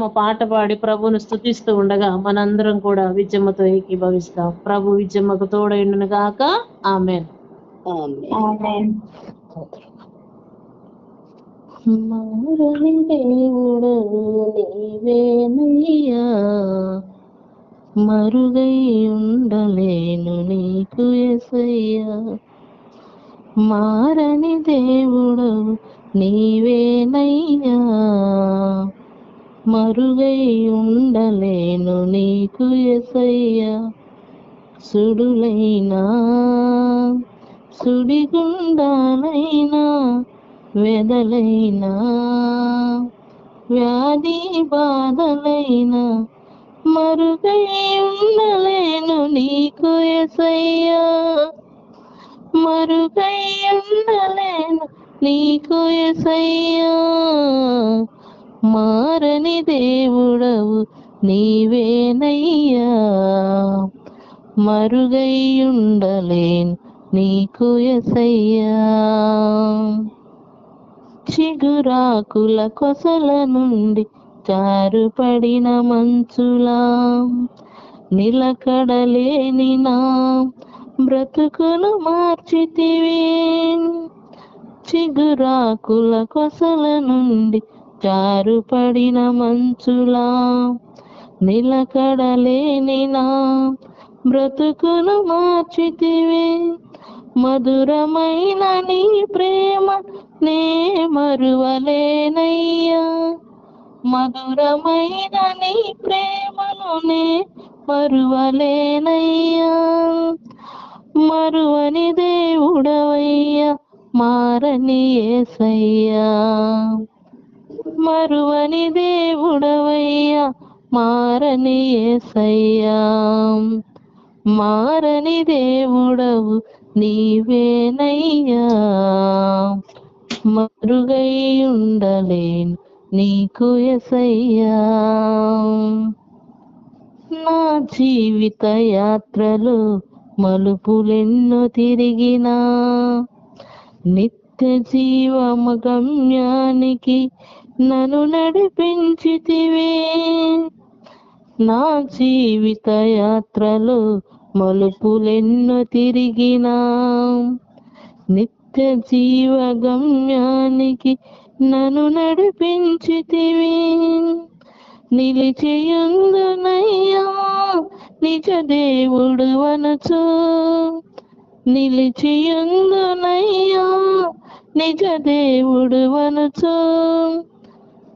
అందరము పాట పాడి ప్రభువును స్థుతిస్తూ ఉండగా మనందరం కూడా విజయమ్మతో ఏకీభవిస్తాం. ప్రభు విజయమ్మకు తోడైండును గాక. ఆమేన్. మారని దేవుడు నీవేనయ్యా? మరుగై ఉండలేను నీకు ఎసయ్యా మారని దేవుడు నీవేనయ్యా. మరుగై ఉండలేను నీకు ఎసయ్యా సుడులైనా సుడిగుండాలైనా వెదలైనా వ్యాధి బాధలైనా మరుగై ఉండలేను నీకు ఎసయ్యా మరుగై ఉండలేను నీకు ఎసయ్యా మారని దేవుడవు నీవేనయ్యా. మరుగైయుండలేను నీకు ఎసయ్యా. చిగురాకుల కొసల నుండి జారుపడిన మంచులా. నిలకడలేని నా బ్రతుకును మార్చితివే. చిగురాకుల కొసల నుండి జారుపడిన మంచులా నిలకడలేని నా బ్రతుకును మార్చితివే. మధురమైన నీ ప్రేమ నే మరువలేనయ్యా. మధురమైన నీ ప్రేమను నే మరువలేనయ్యా. మరువని దేవుడవయ్యా మారని ఏసయ్యా. మరువని దేవుడవయ్యా మారని ఏసయ్యా. మారని దేవుడవు నీవేనయ్యా. మరుగై ఉండలేను నీకు ఎసయ్యా నా జీవిత యాత్రలో మలుపులెన్నో తిరిగినా నిత్య జీవమ గమ్యానికి నన్ను నడిపించితివే. నా జీవిత యాత్రలో మలుపులెన్నో తిరిగినా. నిత్య జీవ గమ్యానికి నన్ను నడిపించితివి. నిలిచియుందునయ్యా నిజ దేవుడు వనచు నిలిచియుందునయ్యా నిజ దేవుడు వనచు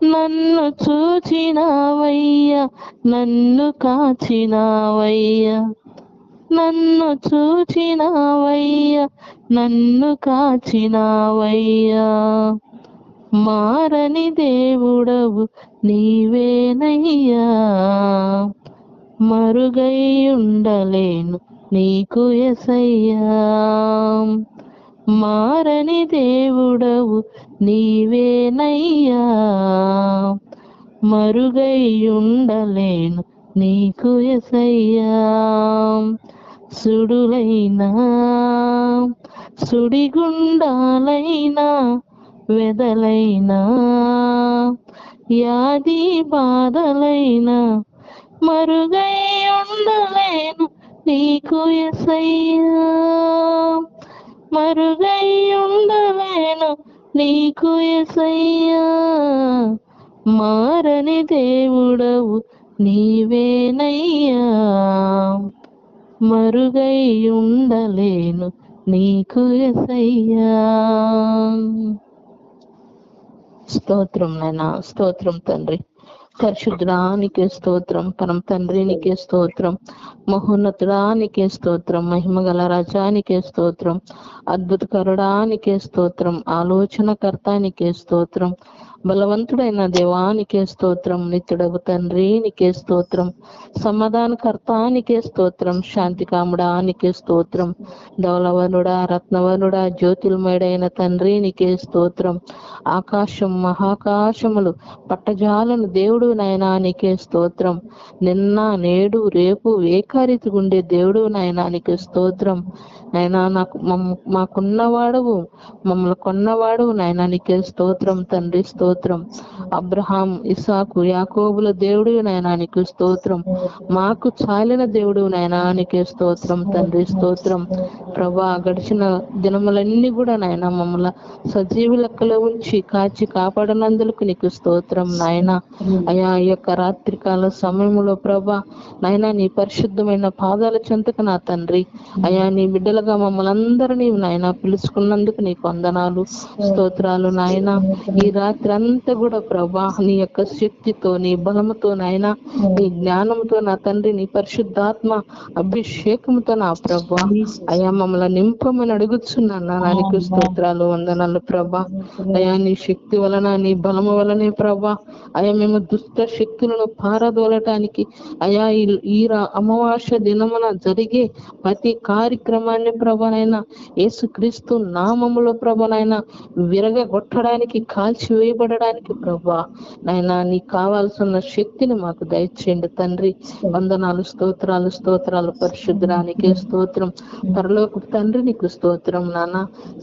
నన్ను చూచినావయ్యా నన్ను కాచినావయ్యా. నన్ను చూచినావయ్యా నన్ను కాచినావయ్యా. మారని దేవుడవు నీవేనయ్యా. మరుగై ఉండలేను నీకు ఎసయ్యా. మారని దేవుడవు నీవేనయ్యా. మరుగై ఉండలేను నీకు ఎసయ్యా. సుడులైనా సుడిగుండాలైనా వెదలైనా యాది బాధలైనా మరుగై ఉండలేను నీకు ఎసయ్యా. మరుగై నీకు ఎసయ్యా మారని దేవుడవు నీవేనయ్యా. మరుగై నీకు ఎసయ్యా స్తోత్రం నాయనా స్తోత్రం తండ్రి. పరిశుద్ధానికే స్తోత్రం. పరం తండ్రినికే స్తోత్రం. మహోన్నతుడానికే స్తోత్రం. మహిమగల రజానికే స్తోత్రం. అద్భుతకరుడానికే స్తోత్రం. ఆలోచనకర్తానికే స్తోత్రం. బలవంతుడైన దేవానికే స్తోత్రం నిత్యుడగు తండ్రి నీకే స్తోత్రం సమాధానకర్తానికే స్తోత్రం శాంతి కాముడానికే స్తోత్రం ధవలవనుడా రత్నవనుడా జ్యోతిర్మయుడైన తండ్రి నీకే స్తోత్రం. ఆకాశం మహాకాశములు పట్టజాలను దేవుడు నాయనా నీకే స్తోత్రం. నిన్న నేడు రేపు ఏకారీతి గుండే దేవుడు నాయనా నీకే స్తోత్రం. నాయనా నాకు మాకున్నవాడవు మమ్మల్ని కొన్నవాడు నాయనా నీకే స్తోత్రం తండ్రి స్తోత్రం. అబ్రహాం ఇసాకు యాకోబుల దేవుడు నాయనా నీకు స్తోత్రం. మాకు చాలిన దేవుడు నాయనా నీకే స్తోత్రం తండ్రి స్తోత్రం. ప్రభా గడిచిన దినములన్నీ కూడా నాయన మమ్మల్ని సజీవు లెక్కలో ఉంచి కాచి కాపాడనందులకు నీకు స్తోత్రం నాయన. అయా ఈ యొక్క రాత్రికాల సమయంలో ప్రభా నాయన నీ పరిశుద్ధమైన పాదాల చెంతకు నా తండ్రి. అయా నీ ఇంతగా మమ్మల్ని అందరినీ నాయన పిలుచుకున్నందుకు నీకు వందనాలు స్తోత్రాలు నాయన. ఈ రాత్రి అంతా కూడా ప్రభా నీ యొక్క శక్తితో నీ బలముతో నాయన నీ జ్ఞానంతో నా తండ్రి నీ పరిశుద్ధాత్మ అభిషేకంతో నా ప్రభా. అయా మమ్మల్ని నింపమని అడుగుతున్నాను నానికి స్తోత్రాలు వందనాలు ప్రభా. అయా నీ శక్తి వలన నీ బలము వలనే ప్రభా. అయా మేము దుష్ట శక్తులను పారదోలటానికి అయా ఈ- ఈ అమావాస్య దినమున జరిగే ప్రతి కార్యక్రమాన్ని ప్రభనైనా యేసుక్రీస్తు నామములో ప్రభనైనా విరగగొట్టడానికి కాల్చి వేయబడడానికి ప్రభా నాయనా నీ కావాల్సిన శక్తిని మాకు దయచేయండి తండ్రి. వందనాలు స్తోత్రాలు స్తోత్రాలు పరిశుద్ధానికే స్తోత్రం. పరలోక తండ్రి నీకు స్తోత్రం నాన్న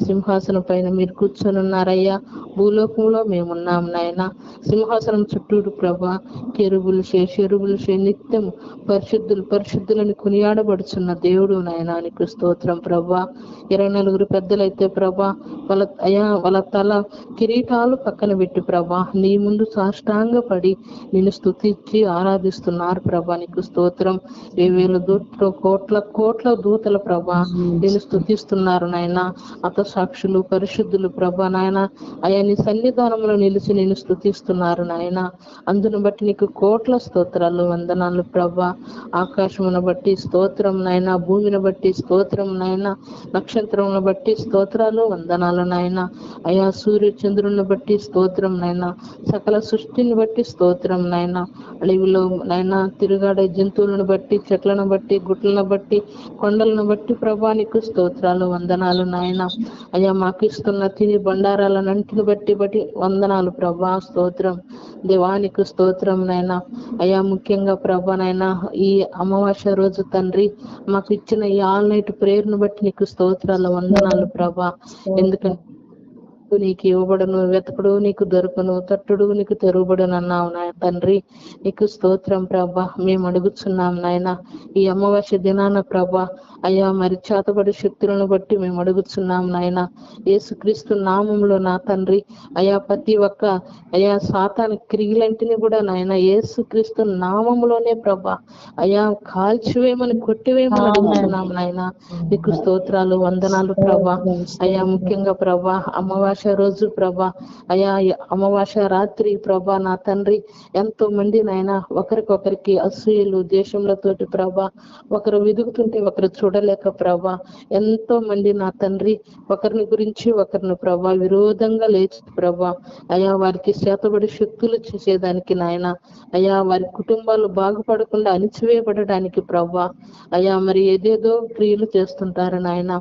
సింహాసనం పైన మీరు కూర్చొనున్నారయ్యా. భూలోకంలో మేమున్నాం నాయన. సింహాసనం చుట్టూరు ప్రభా కెరుబులు చే చెరువులు చే నిత్యం పరిశుద్ధులు పరిశుద్ధులని కొనియాడబడుచున్న దేవుడు నాయన నీకు స్తోత్రం. ప్రభా. ఇరవై నలుగురు పెద్దలైతే ప్రభా వాళ్ళ అయా వాళ్ళ తల కిరీటాలు పక్కన పెట్టి ప్రభా. నీ ముందు సాష్టాంగ పడి నిన్ను స్థుతించి ఆరాధిస్తున్నారు ప్రభా. నీకు స్తోత్రం. వేవేల దూతలు కోట్ల కోట్ల దూతల ప్రభా. నేను స్థుతిస్తున్నారు నాయన. అత సాక్షులు పరిశుద్ధులు ప్రభా నాయన. అయా నీ సన్నిధానంలో నిలిచి నేను స్థుతిస్తున్నారు నాయన. అందును బట్టి నీకు కోట్ల స్తోత్రాలు వందనాలు ప్రభా. ఆకాశమును బట్టి స్తోత్రం నాయన. భూమిని బట్టి స్తోత్రం నాయన. నక్షత్రములను బట్టి స్తోత్రాలు వందనాలు నాయన. అయా సూర్య చంద్రుని బట్టి స్తోత్రం నాయన. సకల సృష్టిని బట్టి స్తోత్రం నాయన. అడవిలో నాయన తిరుగాడే జంతువులను బట్టి చెట్లను బట్టి గుట్లను బట్టి కొండలను బట్టి ప్రభానికి స్తోత్రాలు వందనాలు నాయన. అయ్యా మాకు ఇస్తున్న తిని బండారాలన్నింటిని బట్టి బట్టి వందనాలు ప్రభా స్తోత్రం. దేవానికి స్తోత్రం నాయన. అయ్యా ముఖ్యంగా ప్రభా నాయన ఈ అమావాస్య రోజు తండ్రి మాకు ఇచ్చిన ఈ ఆల్ నైట్ బట్టి నీకు స్తోత్రాలు వందనాలు ప్రభా. ఎందుకంటే నీకు ఇవ్వబడును వెతకుడు నీకు దొరకను తట్టుడు నీకు తెరువబడును అన్నావు నా తండ్రి. నీకు స్తోత్రం ప్రభా. మేము అడుగుచున్నాం నాయన ఈ అమావాస్య దినాన ప్రభా. అయ్యా మరి చేతబడి శక్తులను బట్టి మేము అడుగుచున్నాం నాయన. యేసుక్రీస్తు నామంలో నా తండ్రి. అయా ప్రతి ఒక్క అయా సాతాన క్రియలంటిని కూడా నాయన యేసుక్రీస్తు నామములోనే ప్రభా. అయా కాల్చివేయమని కొట్టివేయమని అడుగుతున్నాం నాయన. నీకు స్తోత్రాలు వందనాలు ప్రభా. అయా ముఖ్యంగా ప్రభా అమావాస్య రోజు ప్రభా. అయా అమావాస్య రాత్రి ప్రభా నా తండ్రి ఎంతో మంది నాయన ఒకరికొకరికి అసూయలు దేశంలతోటి ప్రభా ఒకరు వెదుగుతుంటే ఒకరు చూడలేక ప్రభా ఎంతో మంది నా తండ్రి ఒకరిని గురించి ఒకరిని ప్రభా విరోధంగా లేచి ప్రభా. అయా వారికి చేతబడి శక్తులు చేసేదానికి నాయన. అయా వారి కుటుంబాలు బాగుపడకుండా అణిచివేయబడడానికి ప్రభా. అయా మరి ఏదేదో క్రియలు చేస్తుంటారు నాయన.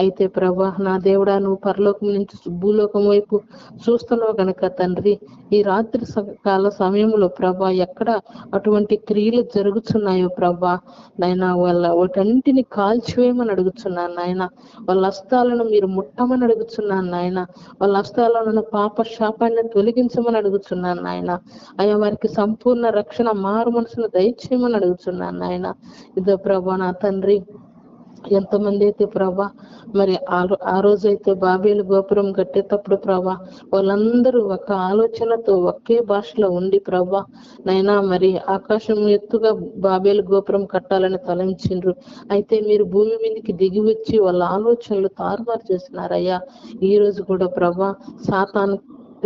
అయితే ప్రభా నా దేవుడా నువ్వు పరలోకం నుంచి భూలోకం వైపు చూస్తున్నావు గనక తండ్రి. ఈ రాత్రి కాల సమయంలో ప్రభా ఎక్కడ అటువంటి క్రియలు జరుగుతున్నాయో ప్రభా? నాయన వాళ్ళ వాటన్నింటిని కాల్చివేయమని అడుగుతున్నాను నాయన. వాళ్ళ హస్తాలను మీరు ముట్టమని అడుగుతున్నాను నాయన. వాళ్ళ హస్తాలను పాప శాపాన్ని తొలగించమని అడుగుతున్నాను నాయన. అయ్యా వారికి సంపూర్ణ రక్షణ మారు మనసును దయచేయమని అడుగుతున్నాను నాయన. ఇదో ప్రభా నా తండ్రి ఎంతమంది అయితే ప్రభా మరి ఆ రోజైతే రోజు అయితే బాబేలు గోపురం కట్టేటప్పుడు ప్రభా వాళ్ళందరూ ఒక ఆలోచనతో ఒకే భాషలో ఉండి ప్రభా నైనా మరి ఆకాశం ఎత్తుగా బాబేలు గోపురం కట్టాలని తలంచిండ్రు. అయితే మీరు భూమి మీదకి దిగి వచ్చి వాళ్ళ ఆలోచనలు తారుమారు చేసినారయ్యా. ఈ రోజు కూడా ప్రభా సాతాను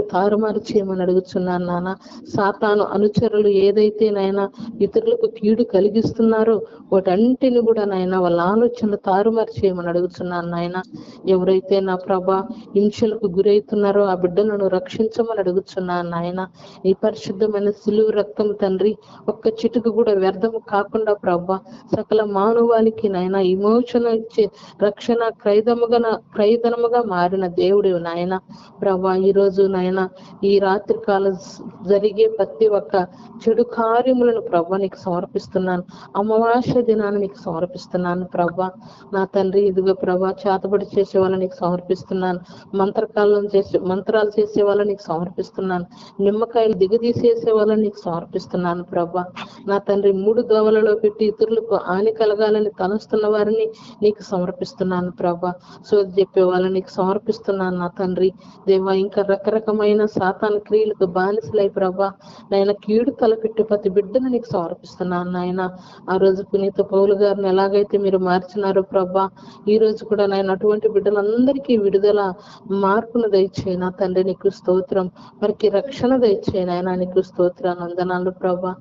తారుమారు చేయమని అడుగుతున్నాను నాన్న. సాతాను అనుచరులు ఏదైతే నాయన ఇతరులకు కీడు కలిగిస్తున్నారో వాటంటిని కూడా నాయన వాళ్ళ ఆలోచనలు తారుమారు చేయమని అడుగుతున్నాను నాయన. ఎవరైతే నా ప్రభా హింసలకు గురవుతున్నారో ఆ బిడ్డలను రక్షించమని అడుగుతున్నాను నాయన. ఈ పరిశుద్ధమైన సులువు రక్తం తండ్రి ఒక్క చిటుకు కూడా వ్యర్థము కాకుండా ప్రభా సకల మానవాళికి నాయన విమోచన ఇచ్చే రక్షణ క్రైదముగా క్రైదనముగా మారిన దేవుడు నాయన. ప్రభా ఈ రోజు నాయన నాయన ఈ రాత్రి కాలం జరిగే ప్రతి ఒక్క చెడు కార్యములను ప్రభా నీకు సమర్పిస్తున్నాను. అమావాస్య దినాన్ని నీకు సమర్పిస్తున్నాను ప్రభా. నా తండ్రి ఇదిగో ప్రభా చేతబడి చేసే వాళ్ళని నీకు సమర్పిస్తున్నాను. మంత్రకాలం చేసే మంత్రాలు చేసే వాళ్ళని నీకు సమర్పిస్తున్నాను. నిమ్మకాయలు దిగదీసేసే వాళ్ళని నీకు సమర్పిస్తున్నాను ప్రభా. నా తండ్రి మూడు దోవలలో పెట్టి ఇతరులకు హాని కలగాలని తలుస్తున్న వారిని నీకు సమర్పిస్తున్నాను ప్రభా. సో చెప్పే వాళ్ళని నీకు సమర్పిస్తున్నాను నా తండ్రి. దేవా ఇంకా రకమైన సాతాను క్రియలకు బానిసలై ప్రభా. నాయన కీడు తలపెట్టి ప్రతి బిడ్డను నీకు సమర్పిస్తున్నాను నాయన. ఆ రోజు పునీత పౌలు గారిని ఎలాగైతే మీరు మార్చినారో ప్రభా ఈ రోజు కూడా నాయన అటువంటి బిడ్డలందరికీ విడుదల మార్పును దయచేయి నా తండ్రి నీకు స్తోత్రం. వారికి రక్షణ దయచేయి నాయన నీకు స్తోత్రాలు వందనాలు ప్రభా.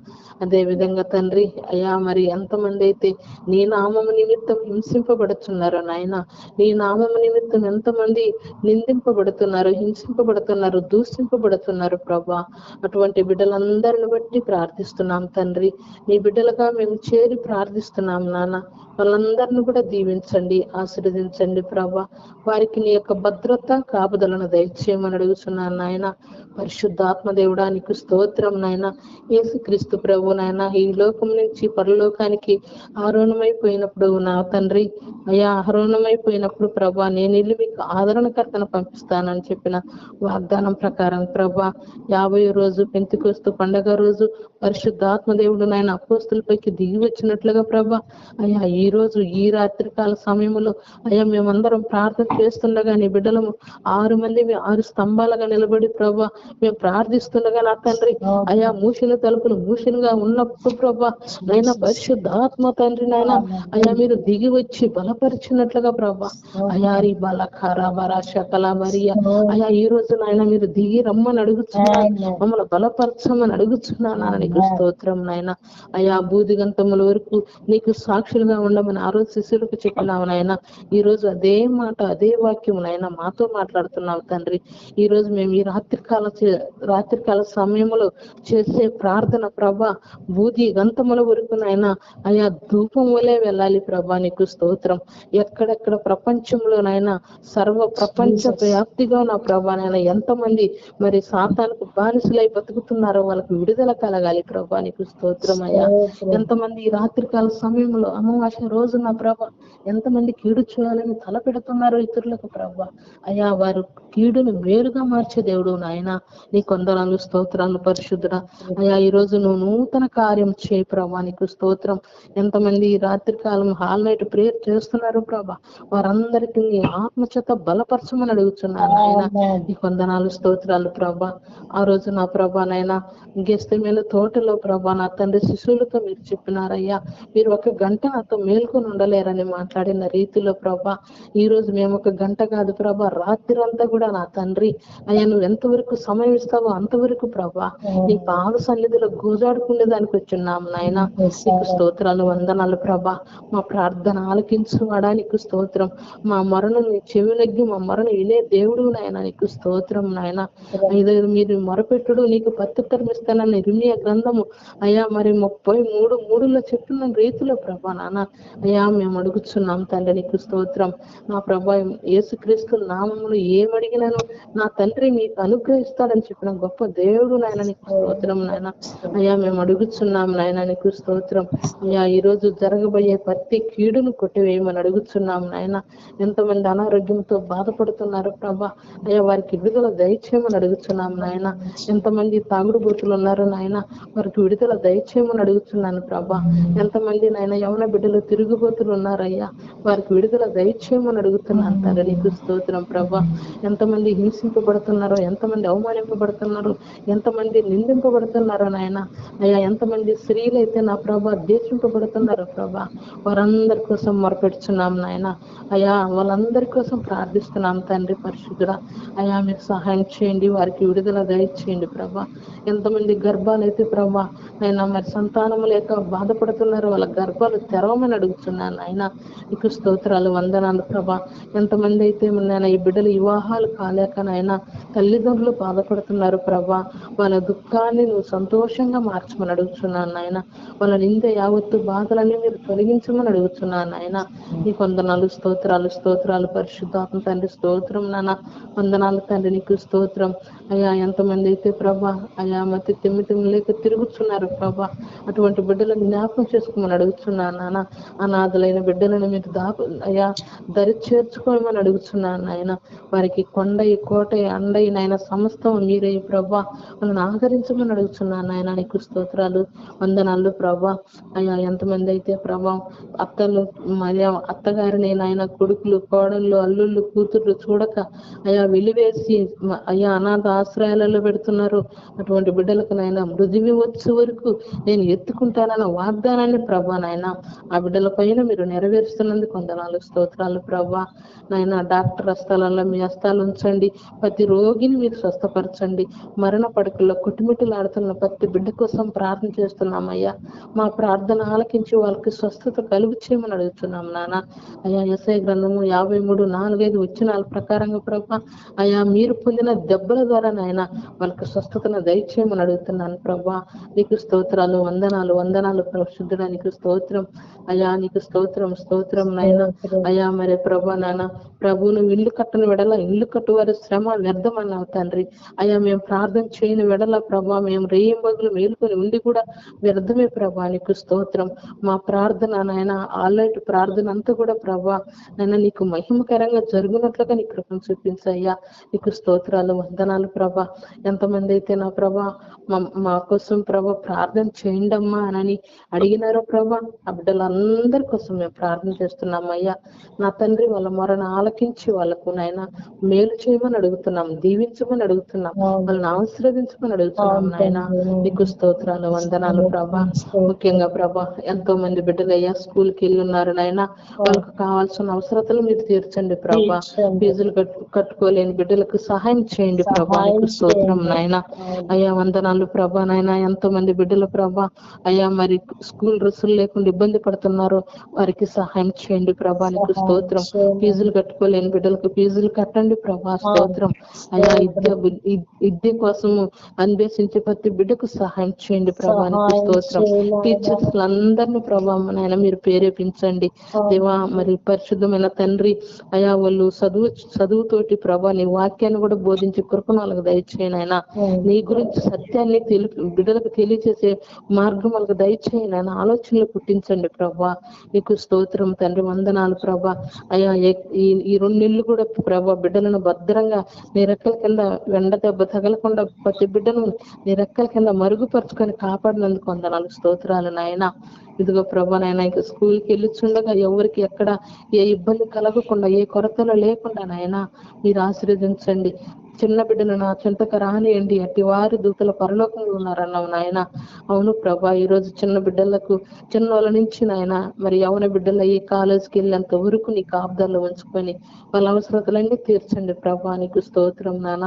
అదే విధంగా తండ్రి అయ్యా మరి ఎంతమంది అయితే నీ నామము నిమిత్తం హింసింపబడుతున్నారో నాయన నీ నామము నిమిత్తం ఎంతమంది నిందింపబడుతున్నారు హింసింపబడుతున్నారు దూషింపబడుతున్నారు ప్రభా. అటువంటి బిడ్డలందరిని బట్టి ప్రార్థిస్తున్నాం తండ్రి. నీ బిడ్డలుగా మేము చేరి ప్రార్థిస్తున్నాం నాన్న. వాళ్ళందరిని కూడా దీవించండి ఆశీర్వదించండి ప్రభా. వారికి నీ యొక్క భద్రత కాపుదలను దయచేయమని అడుగుతున్నాను నాయన. పరిశుద్ధాత్మ దేవుడా నీకు స్తోత్రం నాయన. యేసుక్రీస్తు ప్రభు నాయన ఈ లోకం నుంచి పరలోకానికి ఆరోణమైపోయినప్పుడు నా తండ్రి అయ్యా ఆరోణమైపోయినప్పుడు ప్రభా నేను ఇల్లు మీకు ఆదరణకర్తను పంపిస్తానని చెప్పిన వాగ్దానం ప్రకారం ప్రభా యాభై రోజు పెంతికొస్తు పండగ రోజు పరిశుద్ధాత్మ దేవుడు నాయన అపోస్తులపైకి దిగి వచ్చినట్లుగా ప్రభా అయ్యా ఈ రోజు ఈ రాత్రికాల సమయంలో అయ్యా మేమందరం ప్రార్థన చేస్తుండగా నీ బిడ్డలము ఆరు మంది ఆరు స్తంభాలుగా నిలబడి ప్రభా మేము ప్రార్థిస్తుండగా నా తండ్రి అయ్యా మూసిన తలుపులు మూసినగా ఉన్నప్పుడు ప్రభా నైనా పరిశుద్ధాత్మ తండ్రి నాయన అయ్యా మీరు దిగి వచ్చి బలపరిచినట్లుగా ప్రభా అయ్యా రీ బల ఖరాబరా శకల మరియా అయ్యా ఈ రోజు నాయన మీరు దిగి రమ్మని అడుగుతున్నాను మమ్మల్ని బలపరచమని అడుగుతున్నాను నీకు స్తోత్రం నాయన. అయ్యా బూదిగంతముల వరకు నీకు సాక్షులుగా ఉండమని ఆ రోజు శిష్యులకు చెప్పినావు నాయన. ఈ రోజు అదే మాట అదే వాక్యం నాయన మాతో మాట్లాడుతున్నావు తండ్రి. ఈ రోజు మేము ఈ రాత్రికాల చే- రాత్రికాల సమయంలో చేసే ప్రార్థన ప్రభా బూది గంతముల వరకు నాయన అయా ధూపం వలె వెళ్ళాలి ప్రభా నీకు స్తోత్రం. ఎక్కడెక్కడ ప్రపంచంలో నాయన సర్వ ప్రపంచ వ్యాప్తిగా నా ప్రభా నాయన ఎంతమంది మరి సాతానికి బానిసలై బతుకుతున్నారో వాళ్ళకి విడుదల కలగాలి ప్రభా నీకు స్తోత్రం అయ్యా. ఎంతమంది రాత్రికాల సమయంలో అమావాస్య రోజు నా ప్రభా ఎంతమంది కీడు చేయాలని తల పెడుతున్నారో ఇతరులకు ప్రభా అయ్యా వారు కీడును మేలుగా మార్చే దేవుడు నాయన. నీ కొందరాలు స్తోత్రాలు పరిశుద్ధుడా. అయ్యా ఈ రోజు నువ్వు నూతన కార్యం చేయి ప్రభా నీకు స్తోత్రం. ఎంతమంది ఈ రాత్రి కాలం హాల్ నైట్ ప్రేయర్ చేస్తున్నారు ప్రభా. వారందరికీ నీ ఆత్మచేత బలపరచమని అడుగుతున్నాను ఆయన నీ కొందనాలు స్తోత్రాలు ప్రభా. ఆ రోజు నా ప్రభా నాయన గెస్తమైన తోటలో ప్రభా నా తండ్రి శిశువులతో మీరు చెప్పినారయ్యా. మీరు ఒక గంట నాతో మేల్కొని ఉండలేరని మాట్లాడిన రీతిలో ప్రభా ఈ రోజు మేము ఒక గంట కాదు ప్రభా రాత్రి అంతా కూడా నా తండ్రి అయ్యా నువ్వు ఎంతవరకు సమయం ఇస్తావో అంతవరకు ప్రభా నీ పాద సన్నిధిలో గోజాడుకునే దానికి వచ్చున్నాము నాయన నీకు స్తోత్రాలు వందనాలు ప్రభా. మా ప్రార్థన ఆలకించు వాడా నీకు స్తోత్రం. మా మరణ నీ చెవినగ్గి మా మరణ వినే దేవుడు నాయన నీకు స్తోత్రం నాయన. మీరు మొరపెట్టుడు నీకు పత్రికరం ఇస్తానని ఇర్మియా గ్రంథము. అయ్యా మరి ముప్పై మూడు మూడులో చెప్తున్న రీతిలో ప్రభా నాన్న అయ్యా మేము అడుగుచున్నాం తండ్రి నీకు స్తోత్రం. నా ప్రభా యేసుక్రీస్తు నామములు ఏమడిగినాను? నా తండ్రి మీకు అనుగ్రహిస్తాడని చెప్పిన గొప్ప దేవుడు నాయన నీకు స్తోత్రం నాయన. అయ్యా మేము అడుగుచున్నాం నాయన నీకు స్తోత్రం. అయ్యా ఈ రోజు జరగబోయే ప్రతి కీడును కొట్టివేయమని అడుగుచున్నాం నాయన. ఎంతమంది అనారోగ్యంతో బాధపడుతున్నారు ప్రభా. అయ్యా వారికి విడుదల దయచేయమని అడుగుచున్నాం నాయన. ఎంతమంది తాగుడు బూతులు ఉన్నారు నాయన? వారికి విడుదల దయచేయమని అడుగుతున్నాను ప్రభా. ఎంతమంది నాయన యవన బిడ్డలు తిరుగుబోతులు ఉన్నారయ్యా? వారికి విడుదల దయచేయమని అడుగుతున్నాను తండ్రి. నీకు స్తోత్రం ప్రభా. ఎంతమంది హింసింపబడుతున్నారో ఎంతమంది అవమానింపబడుతున్నారో ఎంతమంది నిందింపబడుతున్నారో నాయన? అయ్యా ఎంతమంది స్త్రీలు అయితే నా ప్రభా ద్వేషింపబడుతున్నారో ప్రభా? వారందరి కోసం మొరపెడుచున్నాం నాయన. అయ్యా వాళ్ళందరి కోసం ప్రార్థిస్తున్నాం తండ్రి పరిశుద్ధుడ. అయ్యా మీరు సహాయం చేయండి. వారికి విడుదల దయచేయండి ప్రభా. ఎంతమంది గర్భాలు అయితే ప్రభా అయినా మరి సంతానము లేక బాధపడుతున్నారు వాళ్ళ గర్భాలు తెరవమని అడుగుతున్నాను ఆయన నీకు స్తోత్రాలు వందనాలు ప్రభా. ఎంతమంది అయితే నాయన ఈ బిడ్డలు వివాహాలు కాలేక నాయన తల్లిదండ్రులు బాధపడుతున్నారు ప్రభా వాళ్ళ దుఃఖాన్ని నువ్వు సంతోషంగా మార్చమని అడుగుతున్నాను నాయన. వాళ్ళ నింద యావత్తు బాధలన్నీ మీరు తొలగించమని అడుగుతున్నాను నాయన. నీ కొందనాలు స్తోత్రాలు స్తోత్రాలు పరిశుద్ధాత్మ తండ్రి స్తోత్రం నాన్న వందనాలు తండ్రి నీకు స్తోత్రం. అయ్యా మంది అయితే ప్రభా అయ్యా మతి తిమ్మితిమ్మి లేక తిరుగుతున్నారు ప్రభా అటువంటి బిడ్డలను జ్ఞాపకం చేసుకోమని అడుగుతున్నాను నాన్న అనాథలైన బిడ్డలను మీరు దాపు అయ్యా దరి చేర్చుకోమని అడుగుతున్నాను నాయన. వారికి కొండయి కోటయి అండయి నాయన సమస్తం మీరే ప్రభా వాళ్ళని ఆదరించమని అడుగుతున్నాను నాయన. నీకు స్తోత్రాలు వందనాలు ప్రభా. అయ్యా ఎంతమంది అయితే ప్రభా అత్తలు మరియా అత్తగారిని నాయన కొడుకులు కోడళ్ళు అల్లుళ్ళు కూతుర్లు చూడక అయ్యా వెలివేసి అయా అయ్యా అనాథ ఆశ్రయాలలో పెడుతున్నారు. అటువంటి బిడ్డలకు నాయన మృదివి వచ్చే వరకు నేను ఎత్తుకుంటానన్న వాగ్దానాన్ని ప్రభా నాయన ఆ బిడ్డల పైన మీరు నెరవేరుస్తున్నందుకు వందనాలు స్తోత్రాలు ప్రభా. నాయన డాక్టర్ హస్తాలలో మీ హస్తాలు ఉంచండి. ప్రతి రోగిని మీరు స్వస్థపరచండి. మరణ పడకల్లో కొట్టుమిట్టులాడుతున్న ప్రతి బిడ్డ కోసం ప్రార్థన చేస్తున్నామయ్యా. మా ప్రార్థన ఆలకించి వాళ్ళకి స్వస్థత కలుగు చేయమని అడుగుతున్నాం నాన్న అయ్యా ఎస్ఐ గ్రంథము యాభై మూడు నాలుగైదు వచ్చినాల ప్రకారంగా ప్రభా అయ్యా మీరు పొందిన దెబ్బల ద్వారా నాయన వాళ్ళకి స్వస్థతను దయచేయమని అడుగుతున్నాను ప్రభా. నీకు స్తోత్రాలు వందనాలు వందనాలు పరిశుద్ధుడా నీకు స్తోత్రం. అయ్యా నీకు స్తోత్రం స్తోత్రం నాయన. అయ్యా మరి ప్రభా నాన్న ప్రభువును ఇల్లు కట్టని వెడల ఇల్లు కట్టువారి శ్రమ వ్యర్థమన్నావు తండ్రి. అయ్యా మేము ప్రార్థన చేయని వెడల ప్రభా మేము రేయం బదులు మేలుకొని ఉండి కూడా వ్యర్థమే ప్రభా నీకు స్తోత్రం. మా ప్రార్థన నాయన ఆల్రెడీ ప్రార్థన అంతా కూడా ప్రభా నాయన నీకు మహిమకరంగా జరుగునట్లుగా నీ కృపను చూపించయ్యా నీకు స్తోత్రాలు వందనాలు ప్రభా. ఎంతమంది అయితే నా ప్రభా మా- కోసం ప్రభా ప్రార్థన చేయండమ్మా అని అడిగినారో ప్రభా అబ్డలా బిడ్డలందరి కోసం మేము ప్రార్థన చేస్తున్నాం అయ్యా. నా తండ్రి వాళ్ళ మరణ ఆలకించి వాళ్ళకు నాయన మేలు చేయమని అడుగుతున్నాం దీవించమని అడుగుతున్నాం వాళ్ళని ఆశీర్వదించమని అడుగుతున్నాం నాయన. నీకు స్తోత్రాలు వందనాలు ప్రభా. ముఖ్యంగా ప్రభా ఎంతో మంది బిడ్డలు అయ్యా స్కూల్కి వెళ్ళి ఉన్నారు నాయన వాళ్ళకు కావాల్సిన అవసరతలు మీరు తీర్చండి ప్రభా. ఫీజులు కట్టు- కట్టుకోలేని బిడ్డలకు సహాయం చేయండి ప్రభా. నీకు స్తోత్రం నాయన. అయ్యా వందనాలు ప్రభా నాయన. ఎంతో మంది బిడ్డలు ప్రభా. అయ్యా మరి స్కూల్ డ్రెస్సులు లేకుండా ఇబ్బంది పడుతున్నారు. వారికి సహాయం చేయండి ప్రభా నీకు స్తోత్రం. ఫీజులు కట్టుకోలేని బిడ్డలకు ఫీజులు కట్టండి ప్రభా స్తోత్రం. అయ్యా విద్య విద్య కోసము అన్వేషించే ప్రతి బిడ్డకు సహాయం చేయండి ప్రభా నీకు స్తోత్రం. టీచర్స్ అందరినీ ప్రభా నాయన మీరు ప్రేరేపించండి. దేవా మరి పరిశుద్ధమైన తండ్రి అయా వాళ్ళు చదువు చదువుతోటి ప్రభా నీ వాక్యాన్ని కూడా బోధించి కృపను వాళ్ళకి దయచేయను ఆయన నీ గురించి సత్యాన్ని బిడ్డలకు తెలియజేసే మార్గం వాళ్ళకి దయచేయను ఆయన ఆలోచనలు పుట్టించండి ప్రభా. ప్రభా. నీకు స్తోత్రం తండ్రి వందనాలు ప్రభా. అయ్యా ఈ రెండు నెలలు కూడా ప్రభా బిడ్డలను భద్రంగా నీ రెక్కల కింద వెండ దెబ్బ తగలకుండా ప్రతి బిడ్డను నీ రెక్కల కింద మరుగుపరుచుకొని కాపాడినందుకు వందనాలు స్తోత్రాలు నాయన. ఇదిగో ప్రభా నాయన ఇక స్కూల్కి వెళ్ళిచుండగా ఎవరికి ఎక్కడ ఏ ఇబ్బంది కలగకుండా ఏ కొరతలు లేకుండా నాయన మీరు ఆశీర్వదించండి. చిన్న బిడ్డలు నా చింతకు రానియండి అట్టి వారి దూతల పరలోకంలో ఉన్నారన్నావు నాయన. అవును ప్రభా ఈ రోజు చిన్న బిడ్డలకు చిన్నోళ్ళ నుంచి నాయన మరి యవన బిడ్డలు అయ్యి కాలేజీకి వెళ్ళేంత వరకు నీ కాపుదల్లో ఉంచుకొని వాళ్ళ అవసరతలన్నీ తీర్చండి ప్రభా. నీకు స్తోత్రం నాన్న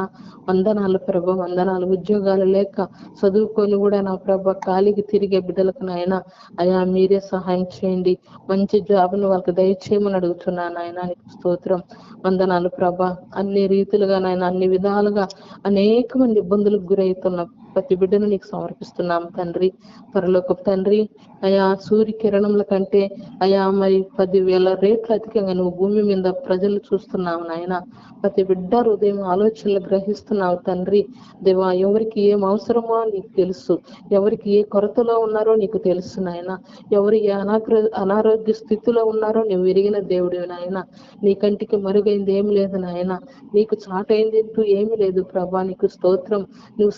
వందనాలు ప్రభా వందనాలు. ఉద్యోగాలు లేక చదువుకొని కూడా నా ప్రభ ఖాళీకి తిరిగే బిడ్డలకు నాయన అయా మీరే సహాయం చేయండి. మంచి జాబ్ను వాళ్ళకి దయచేయమని అడుగుతున్నాను నాయన. నీకు స్తోత్రం. వందనాలు ప్రభా. అన్ని రీతిలుగా నాయన అన్ని విధాలుగా అనేక మంది ఇబ్బందులకు గురవుతున్నాం ప్రతి బిడ్డను నీకు సమర్పిస్తున్నాం తండ్రి. పరలోకపు తండ్రి అయా సూర్య కిరణముల కంటే అయా మరి పదివేల రేట్లు అధికంగా నువ్వు భూమి మీద ప్రజలు చూస్తున్నావు నాయన. ప్రతి బిడ్డ హృదయం ఆలోచనలు గ్రహిస్తున్నావు తండ్రి. దేవా ఎవరికి ఏం అవసరమో నీకు తెలుసు. ఎవరికి ఏ కొరతలో ఉన్నారో నీకు తెలుసు నాయన. ఎవరు ఏ అనాగ్ర అనారోగ్య స్థితిలో ఉన్నారో నువ్వు విరిగిన దేవుడు నాయన. నీ కంటికి మరుగైంది ఏమి లేదు నాయన. నీకు చాటైంది అంటూ ఏమీ లేదు ప్రభా. నీకు స్తోత్రం. నువ్వు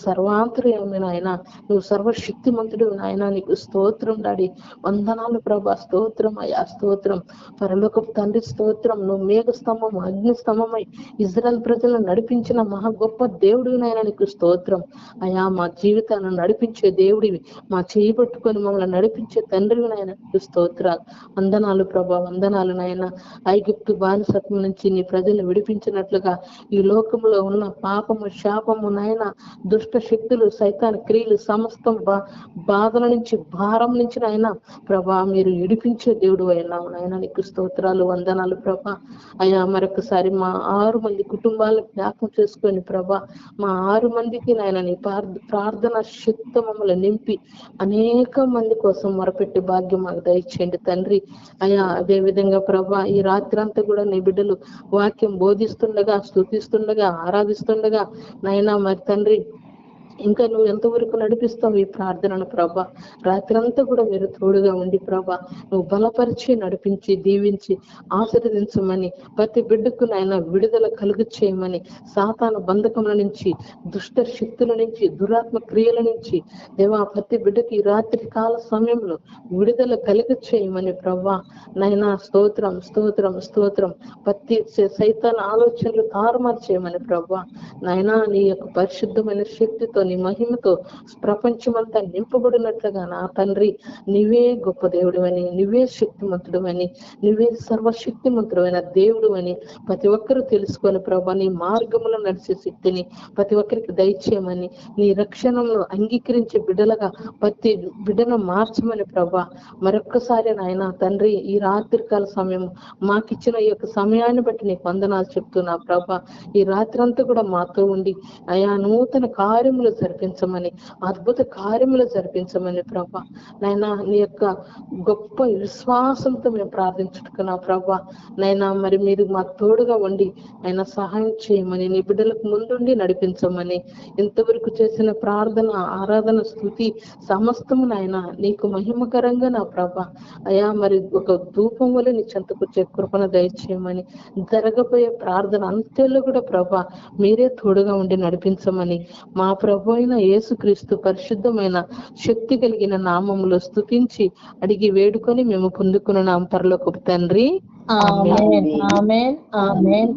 ఉంది నాయన నువ్వు సర్వశక్తిమంతుడు నాయన నీకు స్తోత్రం డాడీ. వందనాలు ప్రభా స్తోత్రం అయ్యా స్తోత్రం. పరలోకపు తండ్రి స్తోత్రం నువ్వు మేఘ స్తంభం అగ్ని స్తంభమై ఇజ్రాయల్ ప్రజలను నడిపించిన మహా గొప్ప దేవుడు నాయన నీకు స్తోత్రం. అయా మా జీవితాలను నడిపించే దేవుడివి మా చేయి పట్టుకొని మమ్మల్ని నడిపించే తండ్రివి నాయన నీకు స్తోత్రాలు. వందనాలు ప్రభా వందనాలు నాయన. ఐగుప్తు బానిసత్వం నుంచి నీ ప్రజలను విడిపించినట్లుగా ఈ లోకంలో ఉన్న పాపము శాపము నాయన దుష్ట శక్తులు సైతాన్ క్రియలు సమస్తం బా- బాధల నుంచి భారం నుంచి నాయన ప్రభా మీరు ఇడిపించే దేవుడు అయినా నాయన నీకు స్తోత్రాలు వందనాలు ప్రభా. అయ్యా మరొకసారి మా ఆరు మంది కుటుంబాలను జ్ఞాపకం చేసుకొని ప్రభా మా ఆరు మందికి నాయన నీ ప్రార్థ- ప్రార్థన శక్తి మమ్మల్ని నింపి అనేక మంది కోసం మొరపెట్టి భాగ్యం మాకు దయచేయండి తండ్రి. అయ్యా అదే విధంగా ప్రభా ఈ రాత్రి అంతా కూడా నీ బిడ్డలు వాక్యం బోధిస్తుండగా స్థుతిస్తుండగా ఆరాధిస్తుండగా నాయన మరి తండ్రి ఇంకా నువ్వు ఎంతవరకు నడిపిస్తావు ఈ ప్రార్థనను ప్రభా? రాత్రంతా కూడా మీరు తోడుగా ఉండి ప్రభా నువ్వు బలపరిచి నడిపించి దీవించి ఆశీర్వదించమని ప్రతి బిడ్డకు నాయన విడుదల కలుగు చేయమని సాతాన బంధకముల నుంచి దుష్ట శక్తుల నుంచి దురాత్మ క్రియల నుంచి దేవా ప్రతి బిడ్డకి రాత్రి కాల సమయంలో విడుదల కలుగు చేయమని ప్రభా. నైనా స్తోత్రం స్తోత్రం స్తోత్రం. ప్రతి సైతాన ఆలోచనలు తారుమారు చేయమని ప్రభా. నైనా నీ యొక్క పరిశుద్ధమైన శక్తితో నీ మహిమతో ప్రపంచమంతా నింపబడినట్లుగా నా తండ్రి నువ్వే గొప్ప దేవుడు అని నువ్వే శక్తిమంతుడు అని నువ్వే సర్వశక్తిమంతుడైన దేవుడు అని ప్రతి ఒక్కరూ తెలుసుకొని ప్రభా నీ నడిచే శక్తిని ప్రతి ఒక్కరికి దయచేయమని నీ రక్షణలో అంగీకరించే బిడ్డలుగా ప్రతి బిడ్డను మార్చమని ప్రభా. మరొక్కసారి నాయన తండ్రి ఈ రాత్రికాల సమయం మాకిచ్చిన ఈ యొక్క సమయాన్ని బట్టి నీకు వందనాలు చెప్తున్నా ప్రభా. ఈ రాత్రి అంతా కూడా మాతో ఉండి ఆయా నూతన కార్యములు జరిపించమని అద్భుత కార్యములు జరిపించమని ప్రభా. నైనా నీ యొక్క గొప్ప విశ్వాసంతో మేము ప్రార్థించుకున్నాం ప్రభా. నైనా మరి మీరు మాకు తోడుగా ఉండి ఆయన సహాయం చేయమని నీ బిడ్డలకు ముందుండి నడిపించమని ఇంతవరకు చేసిన ప్రార్థన ఆరాధన స్థుతి సమస్తము నాయన నీకు మహిమకరంగా నా ప్రభ. అయా మరి ఒక ధూపం వల్ల నీ చెంతకు కృపణ దయచేయమని జరగబోయే ప్రార్థన అంత్యంలో కూడా ప్రభ మీరే తోడుగా ఉండి నడిపించమని మా ప్రభ అయిన యేసుక్రీస్తు పరిశుద్ధమైన శక్తి కలిగిన నామములో స్తుతించి అడిగి వేడుకొని మేము పొందుకున్న నామ పరలోకపు తండ్రి. ఆమెన్. ఆమెన్. ఆమెన్.